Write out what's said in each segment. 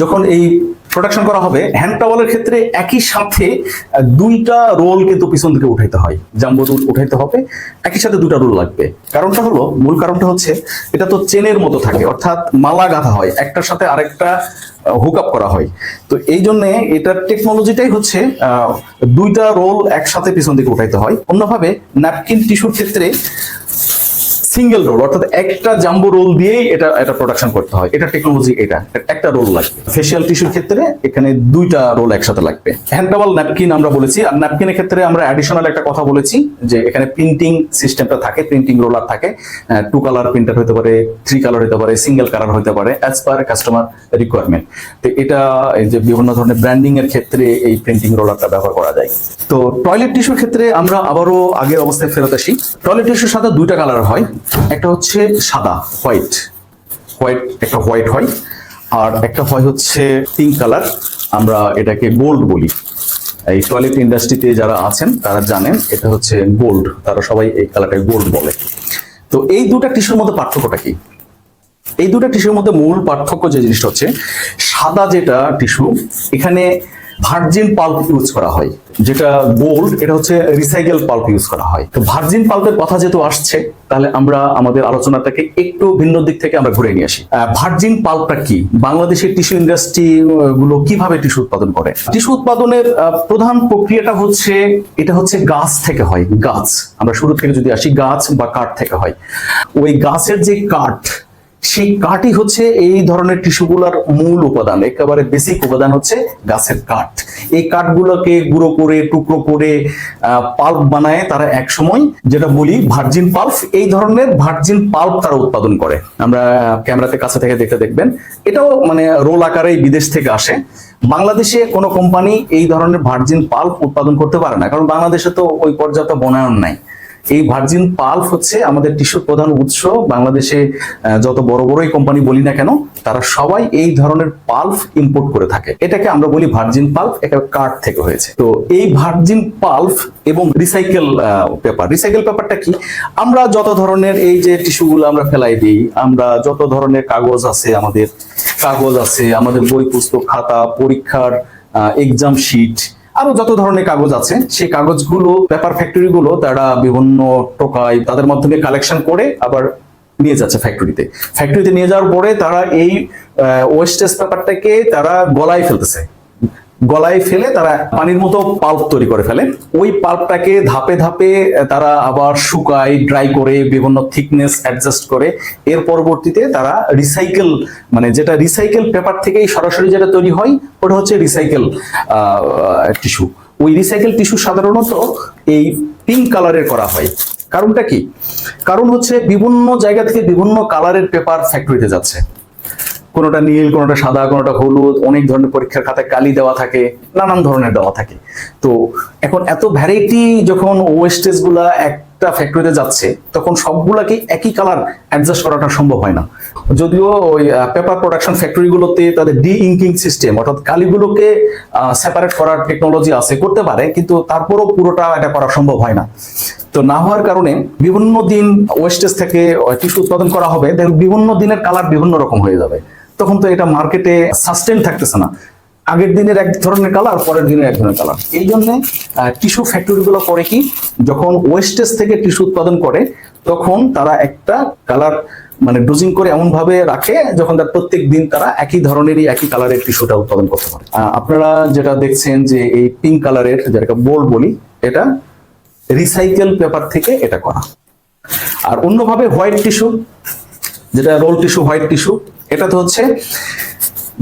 যখন এই প্রোডাকশন করা হবে হ্যান্ড টাওয়ালের ক্ষেত্রে একই সাথে দুইটা রোল কিন্তু পিছন থেকে উঠাইতে হয়। জাম্বো রোল উঠাইতে হবে, একই সাথে দুটা রোল লাগবে। কারণটা হলো, মূল কারণটা হচ্ছে, এটা তো চেনের মতো থাকে, অর্থাৎ মালা গাঁথা হয়, একটার সাথে আরেকটা হুক আপ করা হয়। তো এই জন্য এটার টেকনোলজিটাই হচ্ছে দুইটা রোল একসাথে পিছন দিকে উঠাইতে হয়। অন্যভাবে ন্যাপকিন টিস্যুর ক্ষেত্রে সিঙ্গেল রোল অর্থাৎ একটা জাম্বো রোল দিয়েই এটা এটা প্রোডাকশন করতে হয়। এটা টেকনোলজি এটা। একটা রোল লাগবে। ফেসিয়াল টিস্যুর ক্ষেত্রে এখানে দুইটা রোল একসাথে লাগবে। হ্যান্ডাবল ন্যাপকিন আমরা বলেছি। আর ন্যাপকিনের ক্ষেত্রে আমরা অ্যাডিশনাল একটা কথা বলেছি, যে এখানে প্রিন্টিং সিস্টেমটা থাকে প্রিন্টিং রোলার থাকে। টু কালার প্রিন্টার হতে পারে থ্রি কালার হতে পারে সিঙ্গেল কালার হতে পারে অ্যাজ পার কাস্টমার রিকোয়ারমেন্ট তো এটা, এই যে বিভিন্ন ধরনের ব্র্যান্ডিং এর ক্ষেত্রে এই প্রিন্টিং রোলারটা ব্যবহার করা যায়। তো টয়লেট টিস্যুর ক্ষেত্রে আমরা আবারও আগের অবস্থায় ফেরত আসি। টয়লেট টিস্যুর সাথে দুইটা কালার হয়। একটা হচ্ছে সাদা, হোয়াইট। হোয়াইট, একটা হোয়াইট হয়। আর একটা হয় হচ্ছে পিঙ্ক কালার। আমরা এটাকে গোল্ড বলি। এই টয়লেট ইন্ডাস্ট্রিতে যারা আছেন, তারা জানেন, এটা হচ্ছে গোল্ড। তারা সবাই এই কালারটাকে গোল্ড বলে। তো এই দুটা টিস্যুর মধ্যে পার্থক্যটা কি? এই দুটো টিস্যুর মধ্যে মূল পার্থক্য যে জিনিসটা হচ্ছে, সাদা যেটা টিস্যু, এখানে ভার্জিন পাল্প ইউজ করা হয়। যেটা গোল্ড এটা হচ্ছে রিসাইকেল পাল্প ইউজ করা হয়। তো ভার্জিন পাল্পের কথা যেহেতু আসছে, তাহলে আমরা আমাদের আলোচনাটাকে একটু ভিন্ন দিক থেকে আমরা ঘুরে নিয়ে আসি। ভার্জিন পাল্পটা কি? বাংলাদেশের টিস্যু ইন্ডাস্ট্রি গুলো কীভাবে টিস্যু উৎপাদন করে? টিস্যু উৎপাদনের প্রধান প্রক্রিয়াটা হচ্ছে, এটা হচ্ছে গাছ থেকে হয়, গাছ। আমরা শুরু থেকে যদি আসি, গাছ বা কাঠ থেকে হয়। ওই গাছের যে কাঠ সেই কাঠই হচ্ছে এই ধরনের টিস্যুগুলোর মূল উপাদান, একেবারে বেসিক উপাদান হচ্ছে গাছের কাঠ। এই কাঠগুলোকে গুঁড়ো করে, টুকরো করে পাল্প বানায় তারা এক সময় যেটা বলি ভার্জিন পাল্প এই ধরনের ভার্জিন পাল্প তারা উৎপাদন করে। আমরা ক্যামেরাতে কাছে থেকে দেখতে দেখবেন। এটাও মানে রোল আকারেই বিদেশ থেকে আসে। বাংলাদেশে কোনো কোম্পানি এই ধরনের ভার্জিন পাল্প উৎপাদন করতে পারে না, কারণ বাংলাদেশে তো ওই পর্যাপ্ত বনায়ন নাই। এই ভার্জিন পাল্প হচ্ছে আমাদের টিস্যুর প্রধান উৎস। বাংলাদেশে যত বড় বড়ই কোম্পানি বলি না কেন, তারা সবাই এই ধরনের পাল্প ইম্পোর্ট করে থাকে। এটাকে আমরা বলি ভার্জিন পাল্প এটা কাঠ থেকে হয়েছে। তো এই ভার্জিন পাল্প এবং রিসাইকেল পেপার রিসাইকেল পেপারটা কি? আমরা যত ধরনের এই যে টিস্যুগুলো আমরা ফেলাই দিই, আমরা যত ধরনের কাগজ আছে আমাদের, কাগজ আছে, আমাদের বই পুস্তক খাতা, পরীক্ষার এক্সাম শিট আরও যত ধরনের কাগজ আছে, সেই কাগজগুলো পেপার ফ্যাক্টরি গুলো তারা বিভিন্ন টোকায় তাদের মাধ্যমে কালেকশন করে আবার নিয়ে যাচ্ছে ফ্যাক্টরিতে ফ্যাক্টরিতে নিয়ে যাওয়ার পরে তারা এই ওয়েস্টেজ পেপারটাকে তারা গলায় ফেলতেছে। গলায় ফেলে তারা পানির মতো পাল্প তৈরি করে ফেলে। ওই পাল্পটাকে ধাপে ধাপে তারা আবার শুকায় ড্রাই করে, বিভিন্ন থিকনেস অ্যাডজাস্ট করে। এর পরবর্তীতে তারা রিসাইকেল মানে যেটা রিসাইকেল পেপার থেকেই সরাসরি যেটা তৈরি হয়, ওটা হচ্ছে রিসাইকেল টিস্যু ওই রিসাইকেল টিস্যু সাধারণত এই পিঙ্ক কালারের করা হয়। কারণটা কি? কারণ হচ্ছে বিভিন্ন জায়গা থেকে বিভিন্ন কালারের পেপার ফ্যাক্টরিতে যাচ্ছে। কোনোটা নীল, কোনোটা সাদা, কোনোটা হলুদ, অনেক ধরনের পরীক্ষার খাতায় কালি দেওয়া থাকে, নানান ধরনের দেওয়া থাকে। তো এখন এত ভ্যারাইটি যখন ওয়েস্টেজগুলা একটা ফ্যাক্টরিতে যাচ্ছে, তখন সবগুলাকে একই কালার অ্যাডজাস্ট করাটা সম্ভব হয় না। যদিও ওই পেপার প্রোডাকশন ফ্যাক্টরি গুলোতে তাদের ডি ইঙ্কিং সিস্টেম অর্থাৎ কালিগুলোকে সেপারেট করার টেকনোলজি আছে, করতে পারে, কিন্তু তারপরও পুরোটা এটা করা সম্ভব হয় না। তো না হওয়ার কারণে বিভিন্ন দিন ওয়েস্টেজ থেকে টিস্যু উৎপাদন করা হবে দেখুন বিভিন্ন দিনের কালার বিভিন্ন রকম হয়ে যাবে। তখন তো এটা মার্কেটে সাস্টেন থাকতেছে না। আগের দিনের এক ধরনের কালার পরের দিনের এক ধরনের কালার এই জন্য টিস্যু ফ্যাক্টরি গুলো করে কি, যখন ওয়েস্টেজ থেকে টিস্যু উৎপাদন করে, তখন তারা একটা কালার মানে ডোজিং করে এমন ভাবে রাখে, যখন তার প্রত্যেক দিন তারা একই ধরনেরই, একই কালারের টিস্যুটা উৎপাদন করতে পারে। আপনারা যেটা দেখছেন যে এই পিঙ্ক কালারের যেটাকে বোল্ড বলি, এটা রিসাইকেল পেপার থেকে এটা করা। আর অন্যভাবে হোয়াইট টিস্যু যেটা রোল টিস্যু হোয়াইট টিস্যু এটা তো হচ্ছে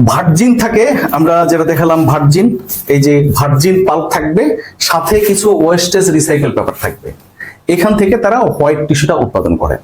ভার্জিন থাকে, আমরা যেটা দেখালাম ভার্জিন এই যে ভার্জিন পাল্প থাকবে, সাথে কিছু ওয়েস্টেজ রিসাইকেল পেপার থাকবে। এখান থেকে তারা হোয়াইট টিস্যুটা উৎপাদন করে।